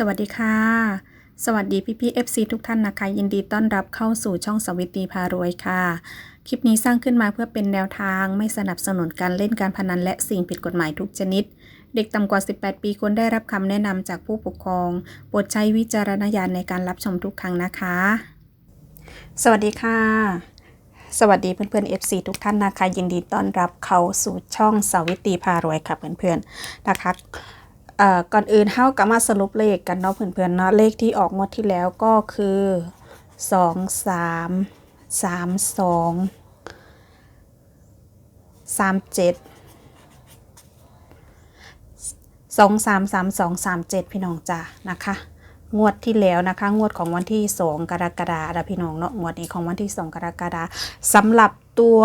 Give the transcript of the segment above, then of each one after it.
สวัสดีค่ะ สวัสดีพี่พี่ๆ FC ทุกท่านนะคะ ยินดีต้อนรับเข้าสู่ช่องสวิตีพารวยค่ะ คลิปนี้สร้างขึ้นมาเพื่อเป็นแนวทางไม่สนับสนุนการเล่นการพนันและสิ่งผิดกฎหมายทุกชนิด เด็กต่ำกว่า 18 ปีควรได้รับคำแนะนำจากผู้ปกครองโปรดใช้วิจารณญาณในการรับชมทุกครั้งนะคะ สวัสดีค่ะ สวัสดีเพื่อนๆ FC ทุกท่านนะคะ ยินดีต้อนรับเข้าสู่ช่องสวิตีพารวยค่ะเพื่อนๆนะคะ ก่อนอื่นเฮาก็มาสรุปเลขกันเนาะเพื่อนๆเนาะเลขที่ออกงวดที่แล้วก็คือสองสามสามสองสามเจ็ดสองสามสามสองสามเจ็ดพี่น้องจ้านะคะ งวดที่แล้วนะคะ งวดของวันที่สองกรกฎาคมพี่น้องเนาะงวดนี้ของวันที่สองกรกฎาคมสำหรับ ตัว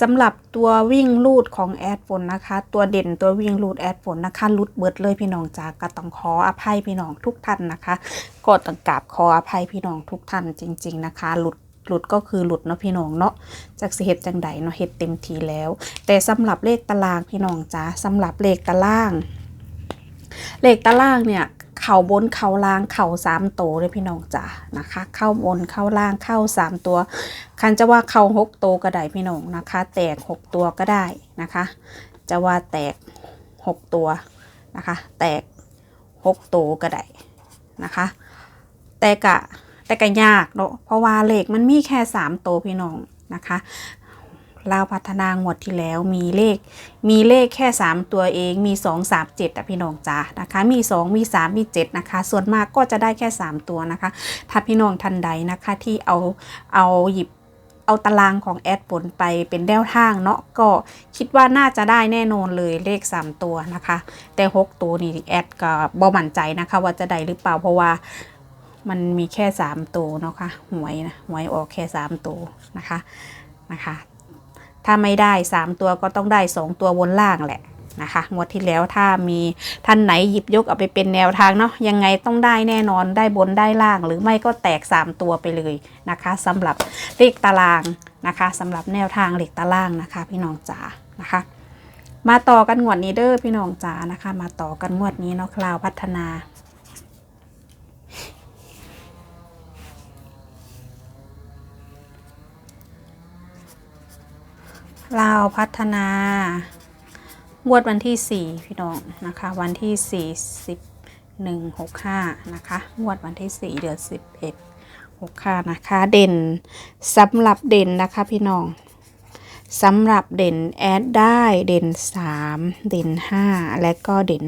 สำหรับตัววิ่งลูดของแอดฝนนะคะ ตัวเด่นตัววิ่งลูดแอดฝนนะคะลุดเบิดเลยพี่น้องจ้าก็ต้องขออภัยพี่น้องทุกท่านนะคะก็ต้องกราบขออภัยพี่น้องทุกท่านจริง ๆนะคะหลุดหลุดก็คือหลุดเนาะพี่น้องเนาะจากสิเฮ็ดจังใดเนาะเฮ็ดเต็มทีแล้ว แต่สำหรับเลขตารางพี่น้องจ้าสำหรับเลขตาราง เลขตารางเนี่ย เข่าบนเข่าล่างเข่าสามตัวเลยพี่น้องจ้านะคะ เข้าบนเข้าล่างเข้าสามตัว คันจะว่าเข้าหกตัวก็ได้พี่น้องนะคะ แตกหกตัวก็ได้นะคะ จะว่าแตกหกตัวนะคะ แตกหกตัวก็ได้นะคะ แต่กะแต่กะยากเนาะเพราะว่าเลขมันมีแค่สามตัวพี่น้องนะคะ ลาวพัฒนางวดที่แล้วมีเลข มีเลขแค่ 3 ตัวเองมี 2 3 7อะพี่น้องจ้านะคะ มี 2 มี 3 มี 7 นะคะ ส่วนมากก็จะได้แค่ 3 ตัวนะคะ ถ้าพี่น้องทันใดนะคะที่เอาเอาหยิบเอาตารางของแอดผลไปเป็นแนวทางเนาะก็คิดว่าน่าจะได้แน่นอนเลยเลข 3 ตัวนะคะ แต่ 6 ตัวนี่แอดก็บ่มั่นใจนะคะ ว่าจะได้หรือเปล่าเพราะว่ามันมีแค่ 3 ตัวเนาะค่ะหวยนะหวยออกแค่ 3 ตัวนะคะนะคะ ถ้าไม่ได้ 3 ตัวก็ต้องได้ 2 ตัวบนล่างแหละนะคะงวดที่แล้วถ้ามีท่านไหนหยิบยกเอาไปเป็นแนวทางเนาะยังไงต้องได้แน่นอนได้บนได้ล่าง หรือไม่ก็แตก 3 ตัวไปเลยนะคะสำหรับเลขตารางนะคะสำหรับแนวทางเลขตารางนะคะ พี่น้องจ๋านะคะ มาต่อกันงวดนี้เด้อพี่น้องจ๋านะคะ มาต่อกันงวดนี้เนาะคลาวพัฒนา ลาวพัฒนา งวดวันที่ 4 พี่น้องนะคะ วันที่4 1 6 5 นะคะ งวดวันที่ 4 เดือน 11 65 นะคะ เด่นสำหรับเด่นนะคะพี่น้องสำหรับเด่นแอดได้เด่น 3 เด่น 5 และก็เด่น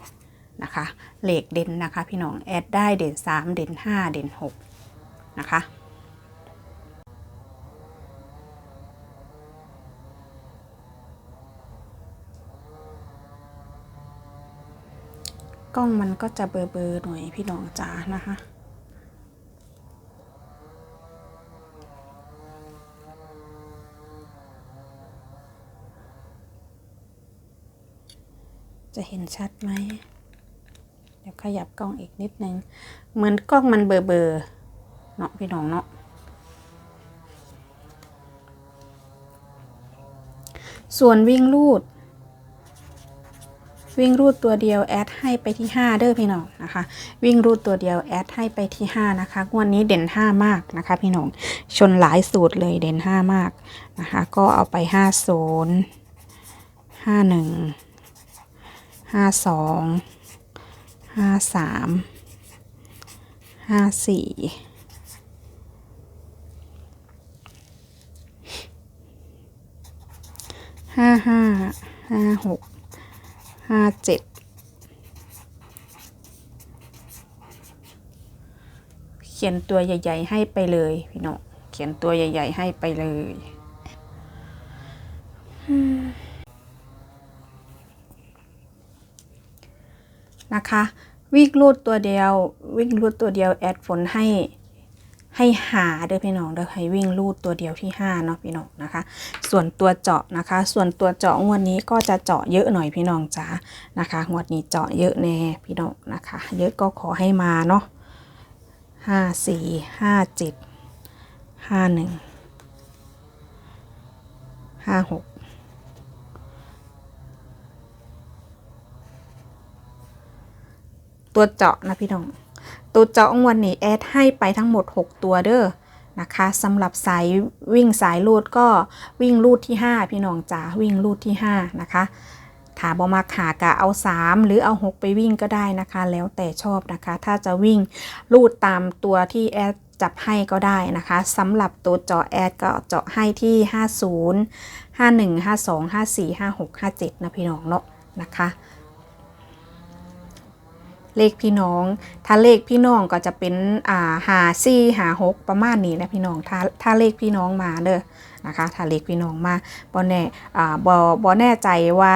6 นะคะเลขเด่นนะคะพี่น้องแอดได้เด่น 3 เด่น 5 เด่น 6 นะคะ กล้องมันก็จะเบลอๆหน่อยพี่น้องจ๋านะคะจะเห็นชัดไหม เดี๋ยวขยับกล้องอีกนิดนึง เหมือนกล้องมันเบลอๆเนาะพี่น้องเนาะ ส่วนวิ่งลูด วิ่งรูดตัวเดียวแอดให้ไปที่ 5 เด้อพี่น้องนะคะ วิ่งรูดตัวเดียวแอดให้ไปที่ 5 นะคะงวดนี้เด่น 5 มากนะคะ พี่น้องชนหลายสูตรเลยเด่น 5 มากนะคะ ก็เอาไป 50 51 52 53 54ห้าห้าห้าหก ห้าเจ็ดเขียนตัวใหญ่ ๆ ให้ไปเลยพี่น้องเขียนตัวใหญ่ ๆ ให้ไปเลยนะคะ วิ่งรูดตัวเดียว วิ่งรูดตัวเดียวแอดฝนให้ ให้หาเด้อพี่น้องเด้อให้วิ่งลูดตัวเดียวที่5เนาะพี่น้องนะคะ ส่วนตัวเจาะนะคะ ส่วนตัวเจาะงวดนี้ก็จะเจาะเยอะหน่อยพี่น้องจ๋านะคะงวดนี้เจาะเยอะแน่พี่น้องนะคะ เยอะก็ขอให้มาเนาะห้าสี่ห้าเจ็ดห้าหนึ่งห้าหกตัวเจาะนะพี่น้อง ตัวเจาะงวันนี้แอดให้ไปทั้งหมด 6 ตัวเด้อนะคะสำหรับสายวิ่งสายลูดก็วิ่งลูดที่ 5 พี่น้องจ๋าวิ่งลูดที่ 5 นะคะถาบอมาขากะเอา 3 หรือเอา 6 ไปวิ่งก็ได้นะคะ แล้วแต่ชอบนะคะ ถ้าจะวิ่งลูดตามตัวที่แอดจับให้ก็ได้นะคะสำหรับตัวเจาะแอดก็เจาะให้ที่ 50 51 52 54 56 57 นะพี่น้องเนาะนะคะ เลขพี่น้อง ถ้าเลขพี่น้องก็จะเป็นอ่าหาซี่หาหกประมาณนี้นะพี่น้อง ถ้าถ้าเลขพี่น้องมาเด้อนะคะถ้าเลขพี่น้องมาบอแน่อ่าบอบอแน่ใจว่า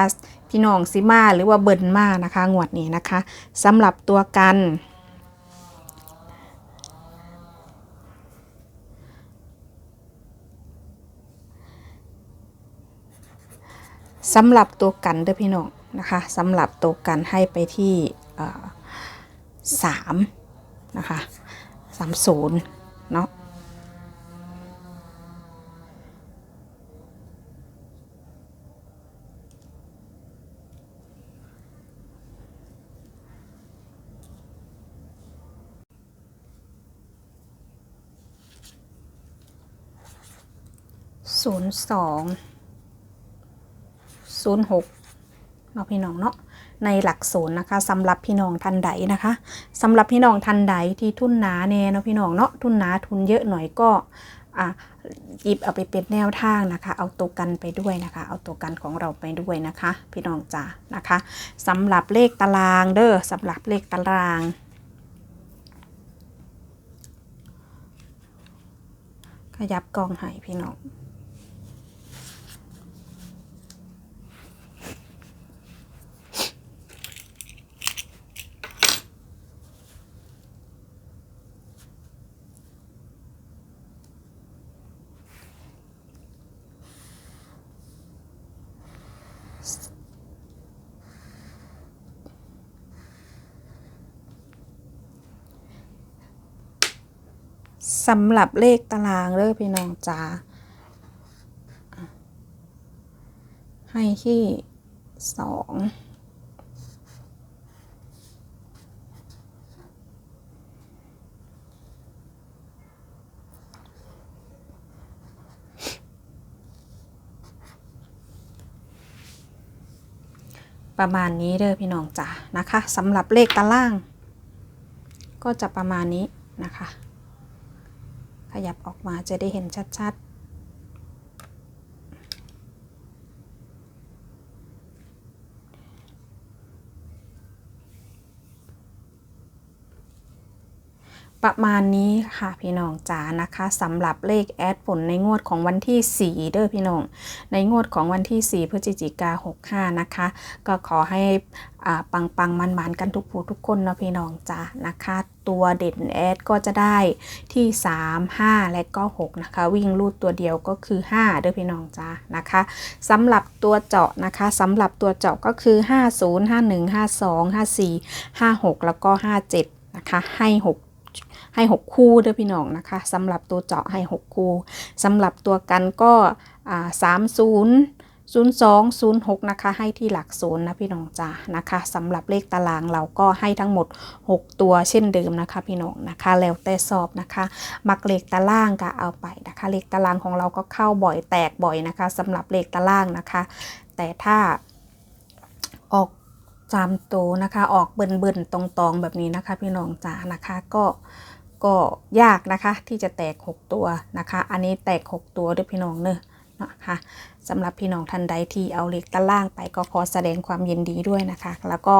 พี่น้องซิมาหรือว่าเบิ่นมานะคะ งวดนี้นะคะสำหรับตัวกันสำหรับตัวกันเด้อพี่น้องนะคะสำหรับตัวกันให้ไปที่ เอ่อสามนะคะสามศูนย์เนาะศูนย์สอง06เนาะพี่น้องเนาะ ในหลักศูนย์นะคะสำหรับพี่น้องทันใดนะคะสำหรับพี่น้องทันใดที่ทุนหนาแน่เนาะพี่น้องเนาะทุนหนาทุนเยอะหน่อยก็อะหยิบเอาไปเป็นแนวทางนะคะ เอาตัวกันไปด้วยนะคะ เอาตัวกันของเราไปด้วยนะคะ พี่น้องจ๋านะคะสำหรับเลขตารางเด้อสำหรับเลขตาราง ขยับกล้องให้พี่น้อง สำหรับเลขตารางเด้อพี่น้องจ๋าให้ที่สองประมาณนี้เด้อพี่น้องจ๋านะคะสำหรับเลขตาราง ก็จะประมาณนี้นะคะ ขยับออกมาจะได้เห็นชัด ประมาณนี้ค่ะพี่น้องจ๋านะคะสำหรับเลขแอดผลในงวดของวันที่ 4 เด้อพี่น้อง ในงวดของวันที่ 4 พฤศจิกา65 นะคะ ก็ขอให้อ่าปังปังมันมันกันทุกผู้ทุกคนเนาะพี่น้องจ้านะคะ ตัวเด่นแอดก็จะได้ที่ 3 5 และก็ 6 นะคะ วิ่งลูดตัวเดียวก็คือ 5 เด้อพี่น้องจ้านะคะสำหรับตัวเจาะนะคะสำหรับตัวเจาะก็คือ 50 51 52 54 56 แล้วก็ 57 นะคะให้ 6 ให้ 6 คู่เด้อพี่น้องนะคะสำหรับตัวเจาะให้ 6 คู่สำหรับตัวกันก็อ่า30 02 06 นะคะ ให้ที่หลักศูนย์นะพี่น้องจ้านะคะสำหรับเลขตารางเราก็ให้ทั้งหมด 6 ตัวเช่นเดิมนะคะพี่น้องนะคะ แล้วแต่สอบนะคะ มักเลขตารางก็เอาไปนะคะ เลขตารางของเราก็เข้าบ่อยแตกบ่อยนะคะสำหรับเลขตารางนะคะ แต่ถ้าออกจามโตวนะคะ ออกเบิ่นเบิ่นๆตรงๆแบบนี้นะคะ พี่น้องจ๋านะคะก็ ก็ยากนะคะที่จะแตก 6 ตัวนะคะ อันนี้แตก 6 ตัวด้วยพี่น้องเนอะนะคะสำหรับพี่น้องท่านใดที่เอาเลขตารางไปก็ขอแสดงความยินดีด้วยนะคะ แล้วก็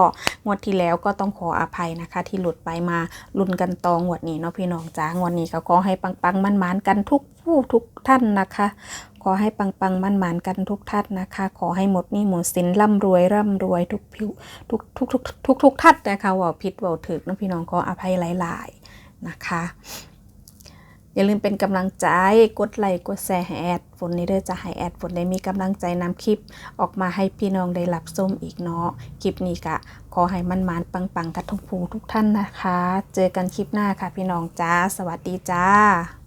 งวดที่แล้วก็ต้องขออภัยนะคะ ที่หลุดไปมาลุ้นกันตองวดนี้เนาะพี่น้องจ้างวดนี้ก็ขอให้ปังๆมันๆกันทุกผู้ทุกท่านนะคะ ขอให้ปังๆมั่นๆกันทุกท่านนะคะ ขอให้หมดนี้หมดสินร่ำรวยร่ำรวยทุกผิวทุกทุกทุกทุกทุกท่านนะคะว่าผิดว่าถึกนะพี่น้องขออภัยหลาย ๆ นะคะ อย่าลืมเป็นกำลังใจกดไลค์กดแชร์ให้แอดฝนนี้เด้อจะให้แอดฝนได้มีกำลังใจนำคลิปออกมาให้พี่น้องได้รับส้มอีกเนาะคลิปนี้กะขอให้มันมานปังปังกันทุกผู้ทุกท่านนะคะ เจอกันคลิปหน้าค่ะพี่น้องจ้า สวัสดีจ้า